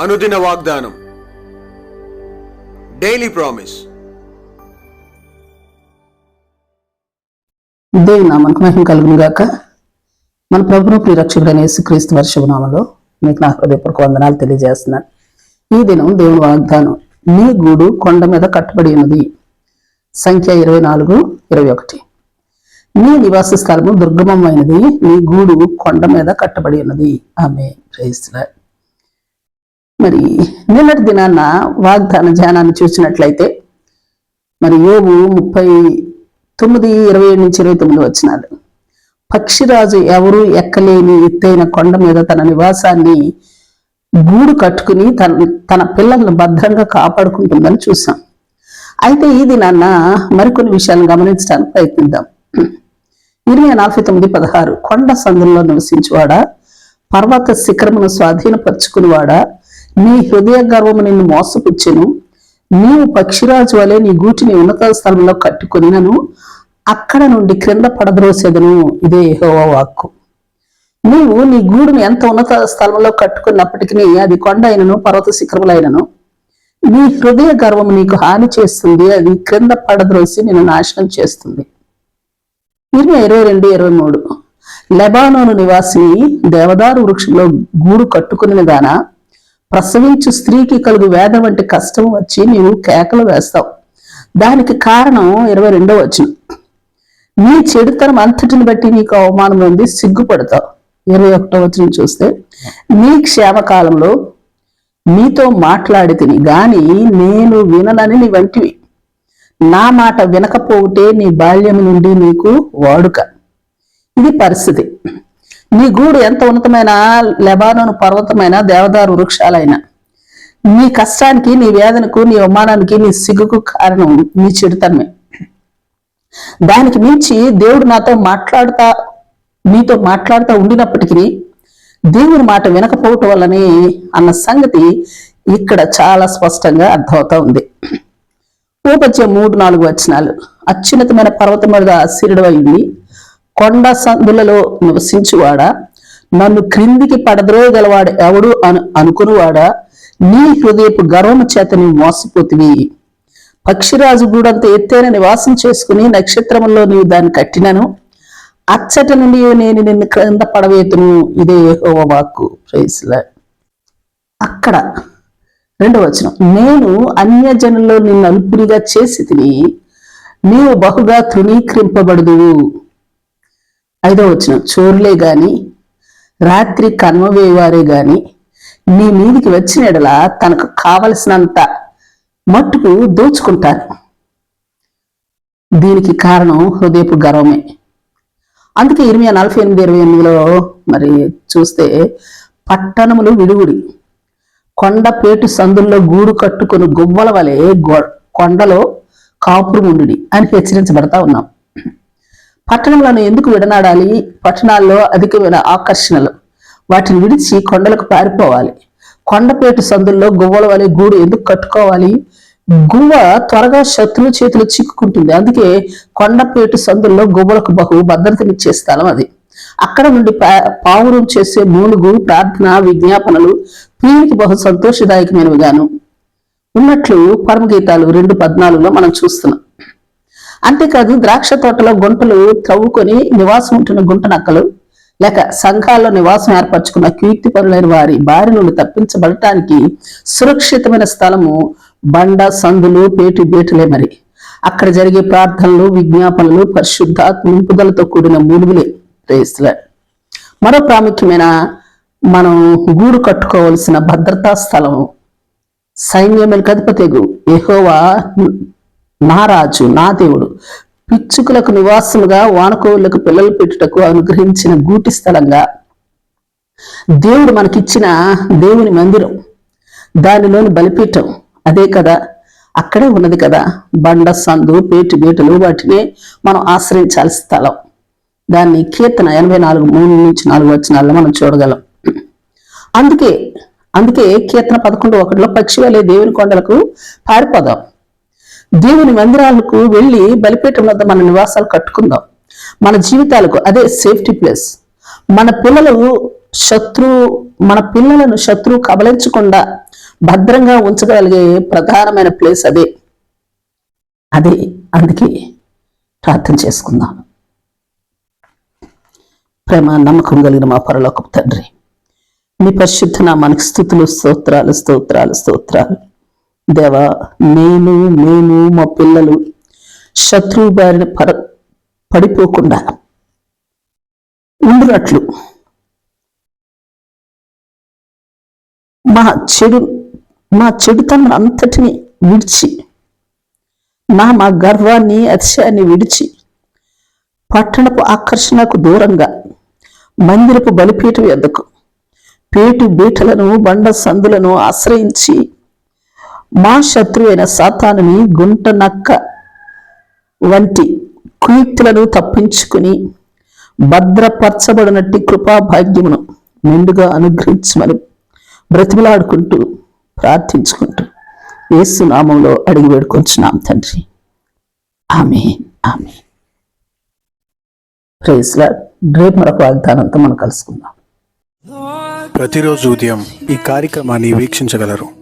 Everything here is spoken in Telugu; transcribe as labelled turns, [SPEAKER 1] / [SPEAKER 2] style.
[SPEAKER 1] అనుదిన వాగ్దానం. డైలీ ప్రామిస్
[SPEAKER 2] దేవుని నామానికి మహిమ కలుగును గాక. మన ప్రభును ప్రియరక్షకుడైన యేసుక్రీస్తు వర్షపు నామంలో మీకు నా హృదయపూర్వక వందనాలు తెలియజేస్తున్నాను ఈ దినం దేవుని వాగ్దానం నీ గూడు కొండ మీద కట్టుబడి ఉన్నది. సంఖ్య ఇరవై నాలుగు ఇరవై ఒకటి. నీ నివాస స్థలము దుర్గమమైనది నీ గూడు కొండ మీద కట్టబడి ఉన్నది. ఆమె ప్రేస్తున్నారు మరి నిన్నటి దినాన్న వాగ్దాన ధ్యానాన్ని చూసినట్లయితే మరి యోగు ముప్పై తొమ్మిది ఇరవై ఏడు నుంచి ఇరవై తొమ్మిది వచ్చినాడు. పక్షిరాజు ఎవరు ఎక్కలేని ఎత్తైన కొండ మీద తన నివాసాన్ని గూడు కట్టుకుని తన తన పిల్లలను భద్రంగా కాపాడుకుంటుందని చూసాం అయితే ఈ దినాన్న మరికొన్ని విషయాలను గమనించడానికి ప్రయత్నిద్దాం. ఇరవై నలభై తొమ్మిది పదహారు కొండ సందుల్లో నివసించువాడా? పర్వత శిఖరమును స్వాధీనపరుచుకునివాడా? నీ హృదయ గర్వము నిన్ను మోసపుచ్చెను. నీవు పక్షిరాజు వలె నీ గూటిని ఉన్నత స్థలంలో కట్టుకొనినను. అక్కడ నుండి క్రింద పడద్రోసేదను. ఇదే యెహోవా వాక్కు. నీవు నీ గూడును ఎంత ఉన్నత స్థలంలో కట్టుకున్నప్పటికీ అది కొండ అయినను పర్వత శిఖరములైనను. నీ హృదయ గర్వం నీకు హాని చేస్తుంది. అది క్రింద పడద్రోసి నేను నాశనం చేస్తుంది. ఇరవై ఇరవై రెండు ఇరవై మూడు. లెబానోను నివాసి దేవదారు వృక్షంలో గూడు కట్టుకుని దానా ప్రసవించు స్త్రీకి కలుగు వేద వంటి కష్టం వచ్చి నీవు కేకలు వేస్తావు. దానికి కారణం ఇరవై రెండో వచ్చిన నీ చెడుతనం అంతటిని బట్టి నీకు అవమానం ఉంది సిగ్గుపడతావు. ఇరవై ఒకటో వచ్చిన చూస్తే నీ క్షేమకాలంలో నీతో మాట్లాడి తిని గాని నేను వినలని నీ వంటివి. నా మాట వినకపోవుటే నీ బాల్యం నుండి నీకు వాడుక. ఇది పరిస్థితి. నీ గూడు ఎంత ఉన్నతమైన లెబానోను పర్వతమైన దేవదారు వృక్షాలైన నీ కష్టానికి నీ వేదనకు నీ అవమానానికి నీ సిగ్గుకు కారణం నీ చెడుతనమే. దానికి మించి దేవుడు నాతో మాట్లాడుతా నీతో మాట్లాడుతూ ఉండినప్పటికీ దేవుని మాట వినకపోవటం వల్లనే అన్న సంగతి ఇక్కడ చాలా స్పష్టంగా అర్థమవుతా ఉంది. ఊపచ్చే మూడు నాలుగు వచనాలు. అత్యున్నతమైన పర్వతం మీద ఆశీరుడు అయింది కొండ సందులలో నివసించువాడా? నన్ను క్రిందికి పడద్రోయగలవాడు ఎవడు అను అనుకునివాడా? నీ హృదయపు గర్వము చేత నీవు మోసపోతివి. పక్షిరాజు గూడంత ఎత్తైన నివాసం చేసుకుని నక్షత్రములో నీవు దాన్ని కట్టినను. అచ్చట నుండి నేను నిన్ను క్రింద పడవేతును ఇదే యెహోవా వాక్కు. ప్రైస్లా అక్కడ రెండవ వచనం. నేను అన్యజనుల్లో నిన్ను అల్పునిగా చేసి తిని నీవు బహుగా తృణీకరింపబడదువు. ఐదో వచ్చిన చోరులే గాని రాత్రి కన్మవేవారే గాని నీ మీదికి వచ్చిన ఎడల తనకు కావలసినంత మట్టుకు దోచుకుంటారు దీనికి కారణం హృదయపు గర్వమే. అందుకే ఇరవై నలభై ఎనిమిది ఇరవై ఎనిమిదిలో మరి చూస్తే పట్టణములు విడుగుడి కొండపేటు సందుల్లో గూడు కట్టుకుని గువ్వల వలె గొ- కొండలో కాపురముండుడి అని హెచ్చరించబడతా ఉన్నాం. పట్టణంలను ఎందుకు విడనాడాలి? పట్టణాల్లో అధికమైన ఆకర్షణలు. వాటిని విడిచి కొండలకు పారిపోవాలి. కొండపేటు సందుల్లో గువ్వల వలె గూడు ఎందుకు కట్టుకోవాలి? గువ్వ త్వరగా శత్రుల చేతిలో చిక్కుకుంటుంది. అందుకే కొండపేటు సందుల్లో గువ్వలకు బహు భద్రతనిచ్చే స్థలం అది. అక్కడ నుండి పా- పావురం చేసే మూలుగు ప్రార్థన విజ్ఞాపనలు ప్రియునికి బహు సంతోషదాయకమైనవి గాను ఉన్నట్లు పరమగీతాలు రెండు పద్నాలుగులో మనం చూస్తున్నాం. అంతేకాదు ద్రాక్ష తోటలో గుంటలు త్రవ్వుకొని నివాసం ఉంటున్న గుంట నక్కలు లేక సంఘాల్లో నివాసం ఏర్పరచుకున్న కీర్తి పరులైన వారి బారి నుండి తప్పించబడటానికి సురక్షితమైన స్థలము బండ సందులు పేటి బేటలే మరి. అక్కడ జరిగే ప్రార్థనలు విజ్ఞాపనలు పరిశుద్ధ నింపుదలతో కూడిన మూలుగులే. ప్రేస్తులే మరో ప్రాముఖ్యమైన మనం గూడు కట్టుకోవలసిన భద్రతా స్థలం సైన్యములకు అధిపతిగు ఎహోవా నా రాజు నా దేవుడు. పిచ్చుకులకు నివాసముగా వానకోవులకు పిల్లలు పెట్టుటకు అనుగ్రహించిన గూటి స్థలంగా దేవుడు మనకిచ్చిన దేవుని మందిరం దానిలోని బలిపీఠం అదే కదా. అక్కడే ఉన్నది కదా. బండ సందు పేటి బేటలు వాటినే మనం ఆశ్రయించాల్సిన స్థలం. దాన్ని కీర్తన ఎనభై నాలుగు మూడు నుంచి నాలుగు వచ్చినాల్లో మనం చూడగలం. అందుకే అందుకే కీర్తన పదకొండు ఒకటిలో పక్షి వెళ్ళే దేవుని కొండలకు పారిపోదాం. దేవుని మందిరాలకు వెళ్ళి బలిపీఠం వద్ద మన నివాసాలు కట్టుకుందాం. మన జీవితాలకు అదే సేఫ్టీ ప్లేస్. మన పిల్లలు శత్రువు మన పిల్లలను శత్రువు కబలించకుండా భద్రంగా ఉంచగలిగే ప్రధానమైన ప్లేస్ అదే. అదే అందుకే ప్రార్థన చేసుకుందాం. ప్రేమ నమ్మకం కలిగిన మా పరలోకపు తండ్రి నీ పరిశుద్ధ నామానికి స్థుతులు స్తోత్రాలు స్తోత్రాలు స్తోత్రాలు. దేవా నేను నేను మా పిల్లలు శత్రువు బారిన పడ పడిపోకుండా ఉండినట్లు. మా చెడు మా చెడుతనం అంతటిని విడిచి నా మా గర్వాన్ని అతిశయాన్ని విడిచి పట్టణపు ఆకర్షణకు దూరంగా మందిరపు బలిపీఠం ఎద్దకు పేటు బీటలను బండ సందులను ఆశ్రయించి మా శత్రువైన సాతానుని గుంట నక్క వంటి కుయుక్తులను తప్పించుకుని భద్రపరచబడినట్టి కృపా భాగ్యమును అనుగ్రహించమని బ్రతిమలాడుకుంటూ ప్రార్థించుకుంటూ యేసు నామంలో అడిగి వేడుకొచ్చున్నాం తండ్రి. ఆమె ఆమె ప్రేస్లా రేపు మరొక వాగ్దానంతో మనం కలుసుకుందాం.
[SPEAKER 1] ప్రతిరోజు ఉదయం ఈ కార్యక్రమాన్ని వీక్షించగలరు.